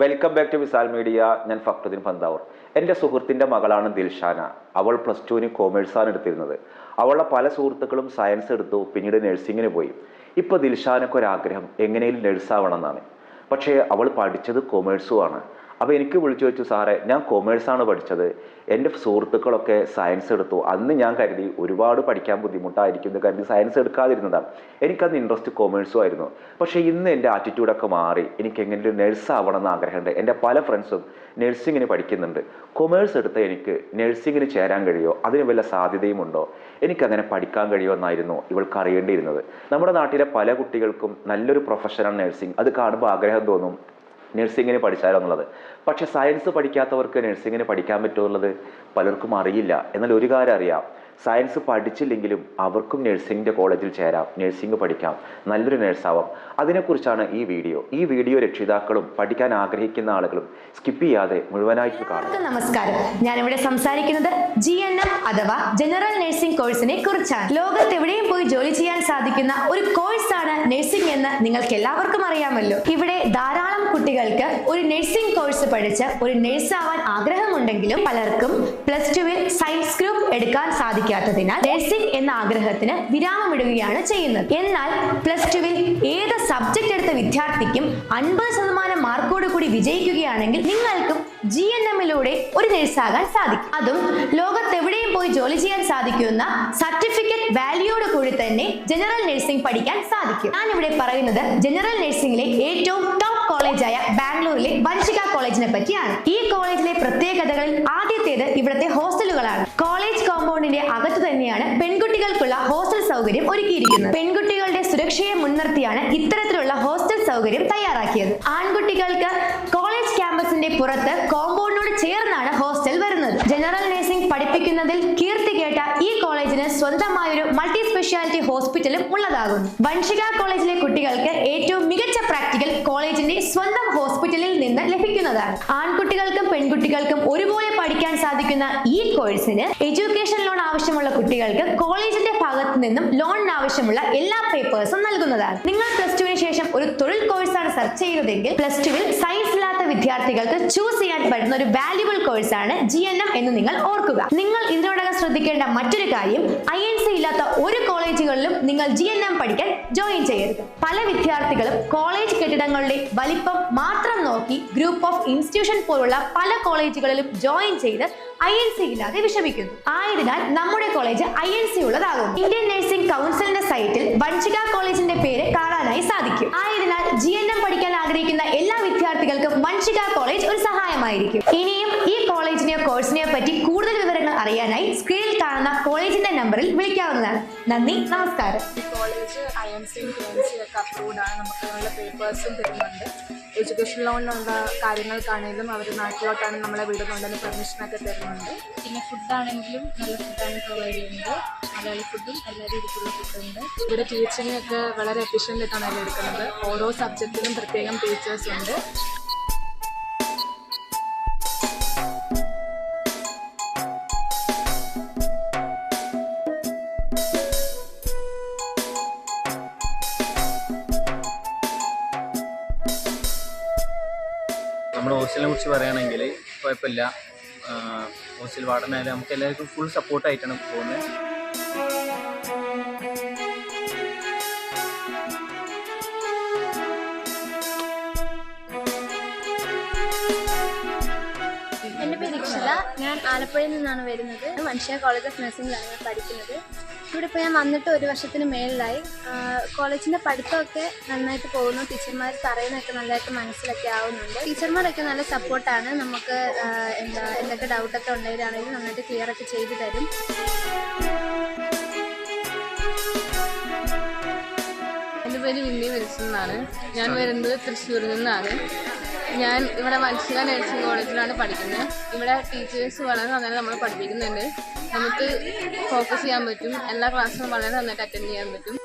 Welcome back to Visal media ഞാൻ ഫക്രുദ്ദീൻ പന്താവൂർ. എന്റെ സുഹൃത്തിന്റെ മകളാണ് ദിൽഷാന. അവൾ പ്ലസ് ടുവിന് കോമേഴ്സാണ് എടുത്തിരുന്നത്. അവളുടെ പല സുഹൃത്തുക്കളും സയൻസ് എടുത്തു പിന്നീട് നഴ്സിങ്ങിന് പോയി. ഇപ്പോൾ ദിൽഷാനൊക്കെ ഒരാഗ്രഹം എങ്ങനെയും നഴ്സാവണം എന്നാണ്. പക്ഷേ അവൾ പഠിച്ചത് കൊമേഴ്സുമാണ് അപ്പോൾ എനിക്ക് വിളിച്ചു വെച്ചു സാറേ ഞാൻ കൊമേഴ്സാണ് പഠിച്ചത്. എന്റെ സുഹൃത്തുക്കളൊക്കെ സയൻസ് എടുത്തു. അന്ന് ഞാൻ കരുതി ഒരുപാട് പഠിക്കാൻ ബുദ്ധിമുട്ടായിരിക്കും എന്ന് കരുതി സയൻസ് എടുക്കാതിരുന്നതാണ് എനിക്കന്ന് ഇൻട്രസ്റ്റ് കൊമേഴ്സും ആയിരുന്നു. പക്ഷേ ഇന്ന് എന്റെ ആറ്റിറ്റ്യൂഡൊക്കെ മാറി. എനിക്ക് എങ്ങനെ നഴ്സ് ആവണം എന്ന് ആഗ്രഹമുണ്ട്. എന്റെ പല ഫ്രണ്ട്സും നഴ്സിങ്ങിന് പഠിക്കുന്നുണ്ട്. കൊമേഴ്സ് എടുത്ത എനിക്ക് നഴ്സിങ്ങിന് ചേരാൻ കഴിയുമോ അതിന് വല്ല സാധ്യതയുമുണ്ടോ എനിക്കങ്ങനെ പഠിക്കാൻ കഴിയുമോ എന്നായിരുന്നു ഇവൾക്ക് അറിയേണ്ടിയിരുന്നത്. നമ്മുടെ നാട്ടിലെ പല കുട്ടികൾക്കും നല്ലൊരു പ്രൊഫഷനാണ് നഴ്സിംഗ് അത് കാണുമ്പോൾ ആഗ്രഹം തോന്നും നഴ്സിങ്ങിന് പഠിച്ചാലോ എന്നുള്ളത്. പക്ഷേ സയൻസ് പഠിക്കാത്തവർക്ക് നഴ്സിങ്ങിന് പഠിക്കാൻ പറ്റുമോ എന്നുള്ളത് പലർക്കും അറിയില്ല. എന്നാൽ ഒരു കാര്യം അറിയാം. സയൻസ് പഠിച്ചില്ലെങ്കിലും അവർക്കും നഴ്സിംഗിന്റെ കോളേജിൽ ചേരാം നഴ്സിംഗ് പഠിക്കാം നല്ലൊരു നഴ്സാവാം അതിനെക്കുറിച്ചാണ് ഈ വീഡിയോ. ഈ വീഡിയോ രക്ഷിതാക്കളും പഠിക്കാൻ ആഗ്രഹിക്കുന്ന ആളുകളും സ്കിപ്പ് ചെയ്യാതെ മുഴുവനായിട്ട് കാണാം നമസ്കാരം. ഞാനിവിടെ സംസാരിക്കുന്നത് ജി എൻ എം അഥവാ ജനറൽ നഴ്സിംഗ് കോഴ്സിനെ കുറിച്ചാണ്. ലോകത്ത് എവിടെയും പോയി ജോലി ചെയ്യാൻ സാധിക്കുന്ന ഒരു കോഴ്സാണ് നഴ്സിംഗ് എന്ന് നിങ്ങൾക്ക് എല്ലാവർക്കും അറിയാമല്ലോ. ഇവിടെ ധാരാളം കുട്ടികൾക്ക് ഒരു നഴ്സിംഗ് കോഴ്സ് പഠിച്ച് ഒരു നഴ്സ് ആവാൻ ആഗ്രഹമുണ്ടെങ്കിലും പലർക്കും പ്ലസ് ടുവിൽ സയൻസ് ഗ്രൂപ്പ് എടുക്കാൻ സാധിക്കാത്തതിനാൽ നഴ്സിംഗ് എന്ന ആഗ്രഹത്തിന് വിരാമമിടുകയാണ് ചെയ്യുന്നത്. എന്നാൽ പ്ലസ് ടുവിൽ ഏത് സബ്ജക്ട് എടുത്ത വിദ്യാർത്ഥിക്കും അൻപത് ശതമാനം മാർക്കോട് കൂടി വിജയിക്കുകയാണെങ്കിൽ നിങ്ങൾക്കും ജി എൻ എമ്മിലൂടെ ഒരു നഴ്സാകാൻ സാധിക്കും. അതും ലോകത്തെവിടെയും പോയി ജോലി ചെയ്യാൻ സാധിക്കുന്ന സർട്ടിഫിക്കറ്റ് വാല്യൂയോട് കൂടി തന്നെ ജനറൽ നഴ്സിംഗ് പഠിക്കാൻ സാധിക്കും. ഞാൻ ഇവിടെ പറയുന്നത് ജനറൽ നഴ്സിംഗിലെ ഏറ്റവും ടോപ്പ് കോളേജായ ബാംഗ്ലൂരിലെ വൻഷിക കോളേജിനെ പറ്റിയാണ്. ഈ കോളേജിലെ പ്രത്യേകതകളിൽ ആദ്യത്തേത് ഇവിടുത്തെ ഹോസ്റ്റലുകളാണ് കോളേജ് അകത്ത് തന്നെയാണ് പെൺകുട്ടികൾക്കുള്ള ഹോസ്റ്റൽ സൗകര്യം ഒരുക്കിയിരിക്കുന്നത്. പെൺകുട്ടികളുടെ സുരക്ഷയെ മുൻനിർത്തിയാണ് ഇത്തരത്തിലുള്ള ഹോസ്റ്റൽ സൗകര്യം തയ്യാറാക്കിയത്. ആൺകുട്ടികൾക്ക് കോളേജ് ക്യാമ്പസിന്റെ പുറത്ത് കോമ്പൗണ്ടിനോട് ചേർന്നാണ് ഹോസ്റ്റൽ വരുന്നത് ജനറൽ നഴ്സിംഗ് പഠിപ്പിക്കുന്നതിൽ കീർത്തി കേട്ട ഈ കോളേജിന് സ്വന്തമായൊരു മൾട്ടി സ്പെഷ്യാലിറ്റി ഹോസ്പിറ്റലും ഉള്ളതാകുന്നു. വൻഷിക കോളേജിലെ കുട്ടികൾക്ക് ഏറ്റവും മികച്ച പ്രാക്ടിക്കൽ കോളേജിന്റെ സ്വന്തം ഹോസ്പിറ്റലിൽ നിന്ന് ലഭിക്കുന്നതാണ്. ആൺകുട്ടികൾക്കും പെൺകുട്ടികൾക്കും ഒരുപോലെ പഠിക്കാൻ സാധിക്കുന്ന ഈ കോഴ്സിന് എഡ്യൂക്കേഷൻ ലോൺ ആവശ്യമുള്ള കുട്ടികൾക്ക് കോളേജിന്റെ ഭാഗത്ത് നിന്നും ലോണിന് ആവശ്യമുള്ള എല്ലാ പേപ്പേഴ്സും നൽകുന്നതാണ്. നിങ്ങൾ പ്ലസ് ടുവിന് ശേഷം ഒരു തൊഴിൽ കോഴ്സാണ് സെർച്ച് ചെയ്യുന്നതെങ്കിൽ പ്ലസ് ടുവിൽ സയൻസ് വിദ്യാർത്ഥികൾക്ക് ചൂസ് ചെയ്യാൻ പറ്റുന്ന ഒരു വാല്യുബിൾ കോഴ്സാണ് ജി എൻ എം എന്ന് നിങ്ങൾ ഓർക്കുക. നിങ്ങൾ ഇതിനോടകം ശ്രദ്ധിക്കേണ്ട മറ്റൊരു കാര്യം ഐ എൻ സി ഇല്ലാത്ത ഒരു കോളേജുകളിലും നിങ്ങൾ ജി എൻ എം പഠിക്കാൻ ജോയിൻ ചെയ്യരുത്. പല വിദ്യാർത്ഥികളും കോളേജ് കെട്ടിടങ്ങളുടെ വലിപ്പം മാത്രം നോക്കി ഗ്രൂപ്പ് ഓഫ് ഇൻസ്റ്റിറ്റ്യൂഷൻ പോലുള്ള പല കോളേജുകളിലും ജോയിൻ ചെയ്ത് എൻ സി ഇല്ലാതെ വിഷമിക്കുന്നു. ആയതിനാൽ നമ്മുടെ കോളേജ് എൻ സി ഉള്ളതാകും ഇന്ത്യൻ നഴ്സിംഗ് കൗൺസിലിന്റെ സൈറ്റിൽ വഞ്ചിക കോളേജിന്റെ പേര് കാണാനായി സാധിക്കും. ആയതിനാൽ ജി എൻ എം പഠിക്കാൻ ആഗ്രഹിക്കുന്ന എല്ലാ വിദ്യാർത്ഥികൾക്കും വഞ്ചിക കോളേജ് ഒരു സഹായമായിരിക്കും. ഇനിയും ഈ കോളേജിനെയോ കോഴ്സിനെയോ പറ്റി കൂടുതൽ വിവരങ്ങൾ അറിയാനായി സ്ക്രീനിൽ കാണുന്ന കോളേജിന്റെ നമ്പറിൽ വിളിക്കാവുന്നതാണ്. നന്ദി നമസ്കാരം. College I M C approved ആണ്. നമുക്ക് പേപ്പേഴ്സും തരുന്നുണ്ട്. എഡ്യൂക്കേഷൻ ലോണിനുള്ള കാര്യങ്ങൾക്കാണെങ്കിലും അവർ നാട്ടിലോട്ടാണ് നമ്മളെ വിടുന്നുണ്ടെന്ന് പെർമിഷനൊക്കെ തരുന്നുണ്ട്. പിന്നെ ഫുഡാണെങ്കിലും നല്ല ഫുഡാണ് പ്രൊവൈഡ് ചെയ്യുന്നത്. മലയാളി ഫുഡും എല്ലാ രീതിക്കുള്ള ഫുഡുണ്ട്. ഇവിടെ ടീച്ചിങ് ഒക്കെ വളരെ എഫിഷ്യന്റ് ആയിട്ടാണ് അവർ എടുക്കുന്നത്. ഓരോ സബ്ജക്റ്റിനും പ്രത്യേകം ടീച്ചേഴ്സ് ഉണ്ട്. നമ്മുടെ ഹോസ്റ്റലിനെ കുറിച്ച് പറയുകയാണെങ്കിൽ കുഴപ്പമില്ല. ഹോസ്റ്റൽ വാർഡനായാലും നമുക്ക് എല്ലാവർക്കും ഫുൾ സപ്പോർട്ടായിട്ടാണ് പോകുന്നത്. ഞാൻ ആലപ്പുഴയിൽ നിന്നാണ് വരുന്നത്. മനുഷ്യ കോളേജ് ഓഫ് നഴ്സിംഗിലാണ് ഞാൻ പഠിക്കുന്നത്. ഇവിടെ ഇപ്പോൾ ഞാൻ വന്നിട്ട് ഒരു വർഷത്തിന് മേളിലായി. കോളേജിന്റെ പഠിത്തമൊക്കെ നന്നായിട്ട് പോകുന്നു. ടീച്ചർമാർ പറയുന്നതൊക്കെ നല്ലതായിട്ട് മനസ്സിലൊക്കെ ആവുന്നുണ്ട്. ടീച്ചർമാരൊക്കെ നല്ല സപ്പോർട്ടാണ്. നമുക്ക് എന്താ എന്തൊക്കെ ഡൗട്ടൊക്കെ ഉണ്ടെങ്കിലാണെങ്കിലും നന്നായിട്ട് ക്ലിയർ ഒക്കെ ചെയ്തു തരും. എന്റെ പേര് വിന്നി വിൽസൺ എന്നാണ്. ഞാൻ വരുന്നത് തൃശ്ശൂരിൽ നിന്നാണ്. ഞാൻ ഇവിടെ മത്സ്യ നഴ്സിംഗ് കോളേജിലാണ് പഠിക്കുന്നത്. ഇവിടെ ടീച്ചേഴ്സ് വളരെ നന്നായി നമ്മൾ പഠിപ്പിക്കുന്നുണ്ട്. നമുക്ക് ഫോക്കസ് ചെയ്യാൻ പറ്റും. എല്ലാ ക്ലാസ്സും വളരെ നന്നായിട്ട് അറ്റൻഡ് ചെയ്യാൻ പറ്റും.